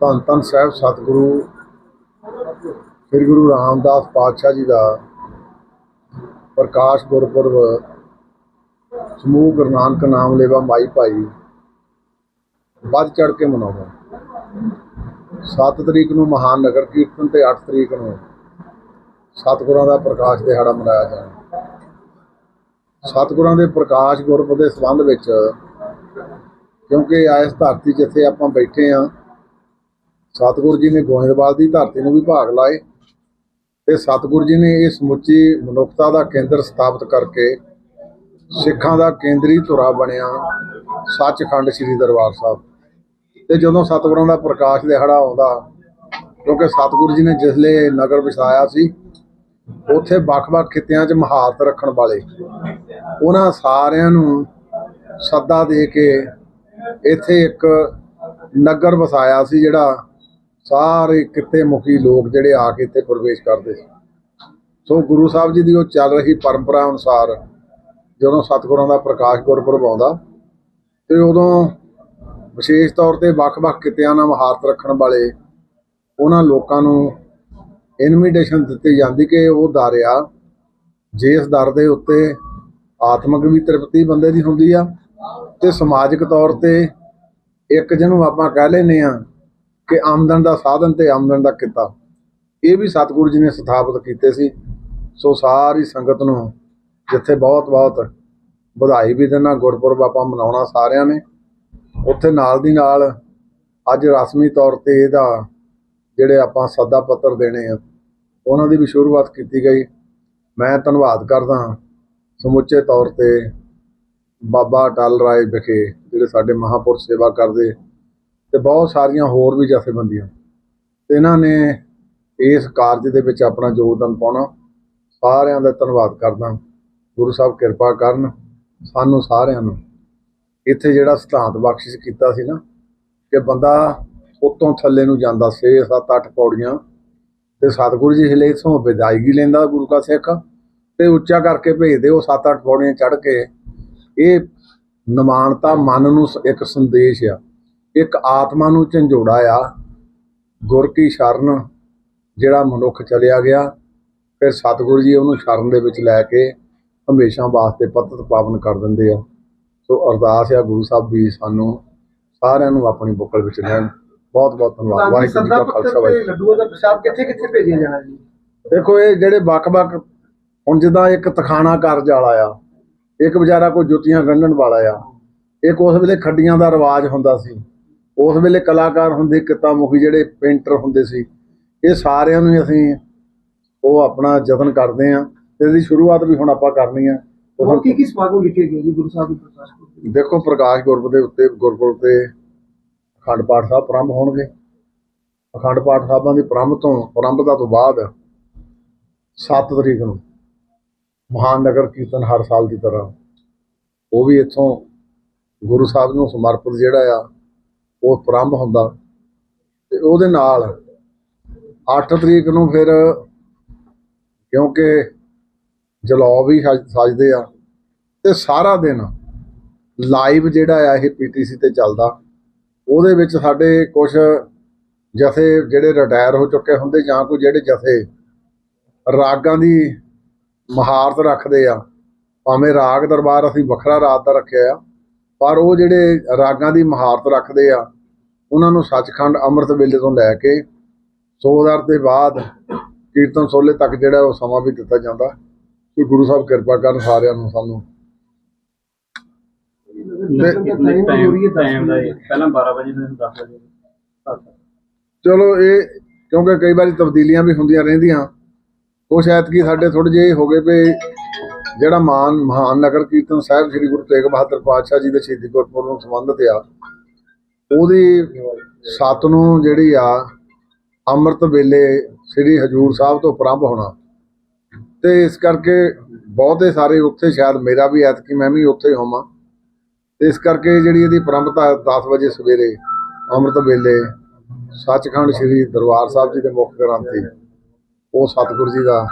ਧੰਨ ਧੰਨ ਸਾਹਿਬ, ਸਤਿਗੁਰੂ, ਸ੍ਰੀ ਗੁਰੂ ਰਾਮਦਾਸ ਪਾਤਸ਼ਾਹ ਜੀ ਦਾ ਪ੍ਰਕਾਸ਼ ਗੁਰਪੁਰਬ, ਸਮੂਹ ਗੁਰੂ ਨਾਨਕ ਨਾਮ ਲੇਵਾ ਮਾਈ ਭਾਈ, ਵੱਧ ਚੜ ਕੇ ਮਨਾਉਂਦਾ। 7 ਤਰੀਕ ਨੂੰ ਮਹਾਨ ਨਗਰ ਕੀਰਤਨ ਤੇ 8 ਤਰੀਕ ਨੂੰ ਸਤਿਗੁਰਾਂ ਦਾ ਪ੍ਰਕਾਸ਼ ਦਿਹਾੜਾ ਮਨਾਇਆ ਜਾਣਾ। ਸਤਿਗੁਰਾਂ ਦੇ ਪ੍ਰਕਾਸ਼ ਗੁਰਪੁਰਬ ਦੇ ਸੰਬੰਧ ਵਿੱਚ ਕਿਉਂਕਿ ਇਸ ਧਰਤੀ ਜਿੱਥੇ ਆਪਾਂ ਬੈਠੇ ਆ ਸਤਿਗੁਰੂ ਜੀ ਨੇ ਗੋਇੰਦਵਾਲ ਦੀ ਧਰਤੀ ਨੂੰ ਵੀ ਭਾਗ ਲਾਏ ਤੇ ਸਤਿਗੁਰੂ ਜੀ ਨੇ ਇਹ ਸਮੁੱਚੀ ਮਨੁੱਖਤਾ ਦਾ ਕੇਂਦਰ ਸਥਾਪਿਤ ਕਰਕੇ ਸਿੱਖਾਂ ਦਾ ਕੇਂਦਰੀ ਧੁਰਾ ਬਣਿਆ ਸੱਚਖੰਡ ਸ੍ਰੀ ਦਰਬਾਰ ਸਾਹਿਬ। ਤੇ ਜਦੋਂ ਸਤਿਗੁਰਾਂ ਦਾ ਪ੍ਰਕਾਸ਼ ਦਿਹਾੜਾ ਆਉਂਦਾ, ਕਿਉਂਕਿ ਸਤਿਗੁਰੂ ਜੀ ਨੇ ਜਿਸਲੇ ਨਗਰ ਵਸਾਇਆ ਸੀ, ਉੱਥੇ ਵੱਖ-ਵੱਖ ਖਿੱਤਿਆਂ 'ਚ ਮਹਾਰਤ ਰੱਖਣ ਵਾਲੇ, ਉਹਨਾਂ ਸਾਰਿਆਂ ਨੂੰ ਸੱਦਾ ਦੇ ਕੇ ਇੱਥੇ ਇੱਕ ਨਗਰ ਵਸਾਇਆ ਸੀ ਜਿਹੜਾ ਸਾਰੇ ਕਿੱਤੇ ਮੁਖੀ ਲੋਕ ਜਿਹੜੇ ਆ ਕੇ ਇੱਥੇ ਪ੍ਰਵੇਸ਼ ਕਰਦੇ ਸੀ। ਸੋ ਗੁਰੂ ਸਾਹਿਬ ਜੀ ਦੀ ਉਹ ਚੱਲ ਰਹੀ ਪਰੰਪਰਾ ਅਨੁਸਾਰ ਜਦੋਂ ਸਤਿਗੁਰਾਂ ਦਾ ਪ੍ਰਕਾਸ਼ ਗੁਰਪੁਰਬ ਆਉਂਦਾ ਤੇ ਉਦੋਂ ਵਿਸ਼ੇਸ਼ ਤੌਰ ਤੇ ਵੱਖ-ਵੱਖ ਕਿੱਤਿਆਂ ਨਾਲ ਮਹਾਰਤ ਰੱਖਣ ਵਾਲੇ ਉਹਨਾਂ ਲੋਕਾਂ ਨੂੰ ਇਨਵੀਟੇਸ਼ਨ ਦਿੱਤੀ ਜਾਂਦੀ ਕਿ ਉਹ ਦਾਰਿਆ ਜਿਸ ਦਰ ਦੇ ਉੱਤੇ ਆਤਮਿਕ ਵੀ ਤ੍ਰਿਪਤੀ ਬੰਦੇ ਦੀ ਹੁੰਦੀ ਆ ਤੇ ਸਮਾਜਿਕ ਤੌਰ ਤੇ ਇੱਕ ਜਿਹਨੂੰ ਆਪਾਂ ਕਹਿ ਲੈਨੇ ਆ ਕਿ ਆਮਦਨ ਦਾ ਸਾਧਨ ਤੇ ਆਮਦਨ ਦਾ ਕਿੱਤਾ। ਇਹ ਵੀ ਸਤਿਗੁਰੂ ਜੀ ਨੇ ਸਥਾਪਿਤ ਕੀਤੇ ਸੀ। ਸੋ ਸਾਰੀ ਸੰਗਤ ਨੂੰ ਜਿੱਥੇ ਬਹੁਤ ਬਹੁਤ ਵਧਾਈ ਵੀ ਦੇਣਾ ਗੁਰਪੁਰਬ ਆਪਾਂ ਮਨਾਉਣਾ ਸਾਰਿਆਂ ਨੇ, ਉੱਥੇ ਨਾਲ ਦੀ ਨਾਲ ਅੱਜ ਰਸਮੀ ਤੌਰ ਤੇ ਇਹਦਾ ਜਿਹੜੇ ਆਪਾਂ ਸੱਦਾ ਪੱਤਰ ਦੇਣੇ ਆ, ਉਹਨਾਂ ਦੀ ਵੀ ਸ਼ੁਰੂਆਤ ਕੀਤੀ ਗਈ। ਮੈਂ ਧੰਨਵਾਦ ਕਰਦਾ ਸਮੁੱਚੇ ਤੌਰ ਤੇ ਬਾਬਾ ਅਟਲ ਰਾਏ ਵਿਖੇ, ਜਿਹੜੇ ਸਾਡੇ ਮਹਾਪੁਰਖ ਸੇਵਾ ਕਰਦੇ ਤੇ ਬਹੁਤ ਸਾਰੀਆਂ ਹੋਰ ਵੀ ਜਥੇਬੰਦੀਆਂ। ਤੇ ਇਹਨਾਂ ਨੇ ਇਸ ਕਾਰਜ ਦੇ ਵਿੱਚ ਆਪਣਾ ਯੋਗਦਾਨ ਪਾਉਣਾ। ਸਾਰਿਆਂ ਦਾ ਧੰਨਵਾਦ ਕਰਦਾ। ਗੁਰੂ ਸਾਹਿਬ ਕਿਰਪਾ ਕਰਨ ਸਾਨੂੰ ਸਾਰਿਆਂ ਨੂੰ। ਇੱਥੇ ਜਿਹੜਾ ਸਿਧਾਂਤ ਬਖਸ਼ਿਸ਼ ਕੀਤਾ ਸੀ ਨਾ, ਕਿ ਬੰਦਾ ਉੱਤੋਂ ਥੱਲੇ ਨੂੰ ਜਾਂਦਾ 6 7 8 ਪੌੜੀਆਂ, ਤੇ ਸਤਿਗੁਰੂ ਜੀ ਹਿਲੇ ਇਥੋਂ ਵਿਦਾਇਗੀ ਲੈਂਦਾ ਗੁਰੂ ਕਾ ਸਿੱਖ ਤੇ ਉੱਚਾ ਕਰਕੇ ਭੇਜਦੇ ਉਹ 7 8 ਪੌੜੀਆਂ ਚੜ ਕੇ। ਇਹ ਨਿਮਾਨਤਾ ਮਨ ਨੂੰ ਇੱਕ ਸੰਦੇਸ਼ ਆ। ਇੱਕ ਆਤਮਾ ਨੂੰ ਝੰਜੋੜਾ ਆ ਗੁਰ ਕੀ ਸ਼ਰਨ ਜਿਹੜਾ ਮਨੁੱਖ ਚਲਿਆ ਗਿਆ ਫਿਰ ਸਤਿਗੁਰੂ ਜੀ ਉਹਨੂੰ ਸ਼ਰਨ ਦੇ ਵਿੱਚ ਲੈ ਕੇ ਹਮੇਸ਼ਾ ਵਾਸਤੇ ਪਤਤ ਪਾਵਨ ਕਰ ਦਿੰਦੇ ਆ। ਸੋ ਅਰਦਾਸ ਆ ਗੁਰੂ ਸਾਹਿਬ ਵੀ ਸਾਨੂੰ ਸਾਰਿਆਂ ਨੂੰ ਆਪਣੀ ਬੁੱਕਲ ਵਿੱਚ ਲੈਣ। ਬਹੁਤ ਬਹੁਤ ਧੰਨਵਾਦ। ਵਾਹਿਗੁਰੂ ਜੀ ਪੱਤਰ ਖਾਲਸਾ ਵਾਹਿਗੁਰੂ ਲੱਡੂਆਂ ਦਾ ਪਿਸ਼ਾਬ ਕਿੱਥੇ ਕਿੱਥੇ ਭੇਜਿਆ ਜਾਣਾ ਜੀ? ਦੇਖੋ ਇਹ ਜਿਹੜੇ ਵੱਖ-ਵੱਖ ਹੁਣ ਜਿੱਦਾਂ ਇੱਕ ਤਖਾਣਾ ਕਾਰਜ ਵਾਲਾ ਆ ਇੱਕ ਵਿਚਾਰਾ ਕੋਈ ਜੁੱਤੀਆਂ ਗੰਢਣ ਵਾਲਾ ਆ ਇੱਕ ਉਸ ਵੇਲੇ ਖੱਡੀਆਂ ਦਾ ਰਿਵਾਜ ਹੁੰਦਾ ਸੀ। ਉਸ ਵੇਲੇ ਕਲਾਕਾਰ ਹੁੰਦੇ ਕਿੱਤਾ ਮੁਖੀ ਜਿਹੜੇ ਪੇਂਟਰ ਹੁੰਦੇ ਸੀ ਇਹ ਸਾਰਿਆਂ ਨੂੰ ਅਸੀਂ ਉਹ ਆਪਣਾ ਯਤਨ ਕਰਦੇ ਆ ਤੇ ਇਹਦੀ ਸ਼ੁਰੂਆਤ ਵੀ ਹੁਣ ਆਪਾਂ ਕਰਨੀ ਆ। ਹੋਰ ਕੀ ਕੀ ਸਮਾਗਮ ਲਿਖੇ ਗਏ ਜੀ ਗੁਰੂ ਸਾਹਿਬ ਦੇ ਪ੍ਰਕਾਸ਼ ਪੁਰਬ ਦੇਖੋ ਪ੍ਰਕਾਸ਼ ਗੁਰਪੁਰਬ ਦੇ ਉੱਤੇ ਗੁਰਪੁਰਬ ਤੇ ਅਖੰਡ ਪਾਠ ਸਾਹਿਬ ਪ੍ਰਾਰੰਭ ਹੋਣਗੇ। ਅਖੰਡ ਪਾਠ ਸਾਹਿਬਾਂ ਦੀ ਪ੍ਰਾਰੰਭ ਤੋਂ ਪ੍ਰਾਰੰਭਤਾ ਤੋਂ ਬਾਅਦ 7 ਤਰੀਕ ਨੂੰ ਮਹਾਨ ਨਗਰ ਕੀਰਤਨ ਹਰ ਸਾਲ ਦੀ ਤਰ੍ਹਾਂ। ਉਹ ਵੀ ਇੱਥੋਂ ਗੁਰੂ ਸਾਹਿਬ ਨੂੰ ਸਮਰਪਿਤ ਜਿਹੜਾ ਆ ਉਹ ਪ੍ਰਾਰੰਭ ਹੁੰਦਾ ਤੇ ਉਹਦੇ ਨਾਲ 8 ਤਰੀਕ ਨੂੰ ਫਿਰ ਕਿਉਂਕਿ ਜਲੌ ਵੀ ਸਜ- ਸਜਦੇ ਆ ਤੇ ਸਾਰਾ ਦਿਨ ਲਾਈਵ ਜਿਹੜਾ ਆ ਇਹ ਪੀਟੀਸੀ ਤੇ ਚੱਲਦਾ। ਉਹਦੇ ਵਿੱਚ ਸਾਡੇ ਕੁਝ ਜਥੇ ਜਿਹੜੇ ਰਿਟਾਇਰ ਹੋ ਚੁੱਕੇ ਹੁੰਦੇ ਜਾਂ ਕੋਈ ਜਿਹੜੇ ਜਥੇ ਰਾਗਾਂ ਦੀ ਮਹਾਰਤ ਰੱਖਦੇ ਆ, ਭਾਵੇਂ ਰਾਗ ਦਰਬਾਰ ਅਸੀਂ ਵੱਖਰਾ ਰਾਤ ਦਾ ਰੱਖਿਆ ਆ, ਪਰ ਉਹ ਜਿਹੜੇ ਰਾਗਾਂ ਦੀ ਮਹਾਰਤ ਰੱਖਦੇ ਆ ਉਹਨਾਂ ਨੂੰ ਸੱਚਖੰਡ ਅੰਮ੍ਰਿਤ ਵੇਲੇ ਤੋਂ ਲੈ ਕੇ ਸੋਦਰ ਦੇ ਬਾਅਦ ਕੀਰਤਨ ਸੋਲੇ ਤੱਕ ਜਿਹੜਾ ਉਹ ਸਮਾਂ ਵੀ ਦਿੱਤਾ ਜਾਂਦਾ। ਕਿ ਗੁਰੂ ਸਾਹਿਬ ਕਿਰਪਾ ਕਰਨ ਸਾਰਿਆਂ ਨੂੰ ਸਾਨੂੰ। ਲੰਗਰ ਦਾ time ਟਾਈਮ ਹੋ ਰਹੀ ਹੈ ਦਸ ਟਾਈਮ ਦਾ ਵਜੇ। ਇਹ, ਪਹਿਲਾਂ 12 ਵਜੇ ਤੋਂ 10 ਵਜੇ। ਚਲੋ ਇਹ ਕਿਉਂਕਿ ਕਈ ਵਾਰੀ ਤਬਦੀਲੀਆਂ ਵੀ ਹੁੰਦੀਆਂ ਰਹਿੰਦੀਆਂ। ਕੁਛ ਐਤਕੀ ਸਾਡੇ ਥੋੜੇ ਜਿਹੇ ਹੋ ਗਏ ਵੀ ਜਿਹੜਾ ਮਾਨ ਮਹਾਨ ਨਗਰ ਕੀਰਤਨ ਸਾਹਿਬ ਸ੍ਰੀ ਗੁਰੂ ਤੇਗ ਬਹਾਦਰ ਪਾਤਸ਼ਾਹ ਜੀ ਦੇ ਸ਼ਹੀਦੀ ਗੁਰਪੁਰਬ ਨੂੰ ਸੰਬੰਧਿਤ ਆ ਉਹਦੀ ਸੱਤ ਨੂੰ ਜਿਹੜੀ ਆ, ਅੰਮ੍ਰਿਤ ਵੇਲੇ ਸ੍ਰੀ ਹਜੂਰ ਸਾਹਿਬ ਤੋਂ ਪ੍ਰਾਰੰਭ ਹੋਣਾ। ਤੇ ਇਸ ਕਰਕੇ ਬਹੁਤੇ ਸਾਰੇ ਉੱਥੇ ਸ਼ਾਇਦ ਮੇਰਾ ਵੀ ਐਤਕੀ ਮੈਂ ਵੀ ਉੱਥੇ ਹੋਵਾਂ। ਤੇ ਇਸ ਕਰਕੇ ਜਿਹੜੀ ਇਹਦੀ ਪ੍ਰਾਰੰਭਤਾ 10 ਵਜੇ ਸਵੇਰੇ ਅੰਮ੍ਰਿਤ ਵੇਲੇ ਸੱਚਖੰਡ ਸ੍ਰੀ ਦਰਬਾਰ ਸਾਹਿਬ ਜੀ ਦੇ ਮੁੱਖ ਗ੍ਰੰਥੀ, ਉਹ ਸਤਿਗੁਰੂ ਜੀ ਦਾ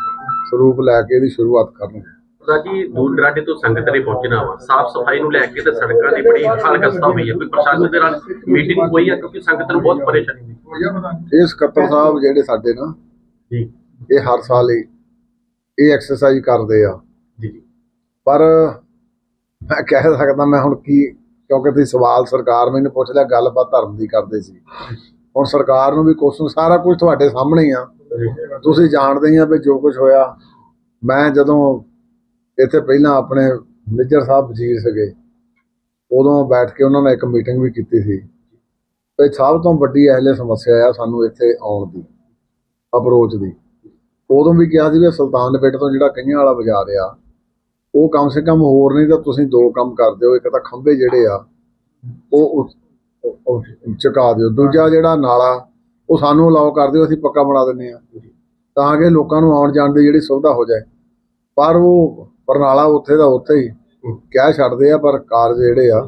ਸਰੂਪ ਲੈ ਕੇ ਇਹਦੀ ਸ਼ੁਰੂਆਤ ਕਰਨਗੇ ਰਾਜੀ ਦੂਰ ਦਰਾਡੇ ਤੋਂ ਸੰਗਤ ਨੇ ਪਹੁੰਚਣਾ ਵਾ। ਸਾਫ਼ ਸਫ਼ਾਈ ਨੂੰ ਲੈ ਕੇ ਤੇ ਸੜਕਾਂ ਦੀ ਬੜੀ ਹਾਲਕਸਤਾ ਹੋਈ ਹੈ। ਕੋਈ ਪ੍ਰਸ਼ਾਸਨ ਦੇ ਨਾਲ ਮੀਟਿੰਗ ਹੋਈ ਹੈ ਕਿਉਂਕਿ ਸੰਗਤ ਨੂੰ ਬਹੁਤ ਪਰੇਸ਼ਾਨੀ ਹੋਈ। ਇਹ ਸਕੱਤਰ ਸਾਹਿਬ ਜਿਹੜੇ ਸਾਡੇ ਨਾ ਜੀ। ਇਹ ਹਰ ਸਾਲ ਹੀ ਇਹ ਐਕਸਰਸਾਈਜ਼ ਕਰਦੇ ਆ। ਜੀ ਪਰ ਮੈਂ ਕਹਿ ਸਕਦਾ ਮੈਂ ਹੁਣ ਕੀ ਕਿਉਂਕਿ ਤੁਸੀਂ ਸਵਾਲ ਸਰਕਾਰ ਮੈਨੂੰ ਪੁੱਛ ਲਿਆ ਗੱਲਬਾਤ ਧਰਮ ਦੀ ਕਰਦੇ ਸੀ। ਹੁਣ ਸਰਕਾਰ ਨੂੰ ਵੀ ਕੁਐਸਚਨ ਸਾਰਾ ਕੁਝ ਤੁਹਾਡੇ ਸਾਹਮਣੇ ਆ। ਤੁਸੀਂ ਜਾਣਦੇ ਹੀ ਆ ਵੀ ਜੋ ਕੁਝ ਹੋਇਆ। ਮੈਂ ਜਦੋਂ ਇੱਥੇ ਪਹਿਲਾਂ ਆਪਣੇ ਮੇਜਰ ਸਾਹਿਬ ਵਜ਼ੀਰ ਸੀਗੇ। ਉਦੋਂ ਬੈਠ ਕੇ ਉਹਨਾਂ ਨੇ ਇੱਕ ਮੀਟਿੰਗ ਵੀ ਕੀਤੀ ਸੀ। ਤੇ ਸਭ ਤੋਂ ਵੱਡੀ ਇਹਲੇ ਸਮੱਸਿਆ ਆ ਸਾਨੂੰ ਇੱਥੇ ਆਉਣ ਦੀ, ਅਪਰੋਚ ਦੀ। ਉਦੋਂ ਵੀ ਕਿਹਾ ਸੀ ਵੀ ਸੁਲਤਾਨ ਸੁਲਤਾਨਪੇਟ ਤੋਂ ਜਿਹੜਾ ਕਈਆਂ ਵਾਲਾ ਬਾਜ਼ਾਰ ਆ, ਉਹ ਕਮ ਸੇ ਕਮ ਹੋਰ ਨਹੀਂ ਤਾਂ ਤੁਸੀਂ ਦੋ ਕੰਮ ਕਰ ਦਿਓ, ਇੱਕ ਤਾਂ ਖੰਭੇ ਜਿਹੜੇ ਆ, ਉਹ ਚੁਕਾ ਦਿਓ। ਦੂਜਾ ਜਿਹੜਾ ਨਾਲਾ, ਉਹ ਸਾਨੂੰ ਅਲਾਉ ਕਰ ਦਿਓ, ਅਸੀਂ ਪੱਕਾ ਬਣਾ ਦਿੰਦੇ ਆ ਤਾਂ ਕਿ ਲੋਕਾਂ ਨੂੰ ਆਉਣ ਜਾਣ ਦੀ ਜਿਹੜੀ ਸੁਵਿਧਾ ਹੋ ਜਾਏ। ਪਰ ਉਹ ਪਰਨਾਲਾ ਉੱਥੇ ਦਾ ਉੱਥੇ ਹੀ ਕਹਿ ਛੱਡਦੇ ਆ ਪਰ ਕਾਰਜ ਜਿਹੜੇ ਆ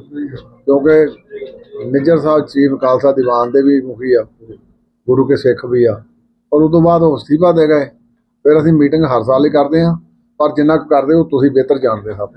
ਕਿਉਂਕਿ ਨਿੱਜਰ ਸਾਹਿਬ ਚੀਫ ਖਾਲਸਾ ਦੀਵਾਨ ਦੇ ਵੀ ਮੁਖੀ ਆ ਗੁਰੂ ਕੇ ਸਿੱਖ ਵੀ ਆ। ਔਰ ਉਸ ਤੋਂ ਬਾਅਦ ਉਹ ਅਸਤੀਫਾ ਦੇ ਗਏ। ਫਿਰ ਅਸੀਂ ਮੀਟਿੰਗ ਹਰ ਸਾਲ ਹੀ ਕਰਦੇ ਆ ਪਰ ਜਿੰਨਾ ਕੁ ਕਰਦੇ ਉਹ ਤੁਸੀਂ ਬਿਹਤਰ ਜਾਣਦੇ ਸਭ।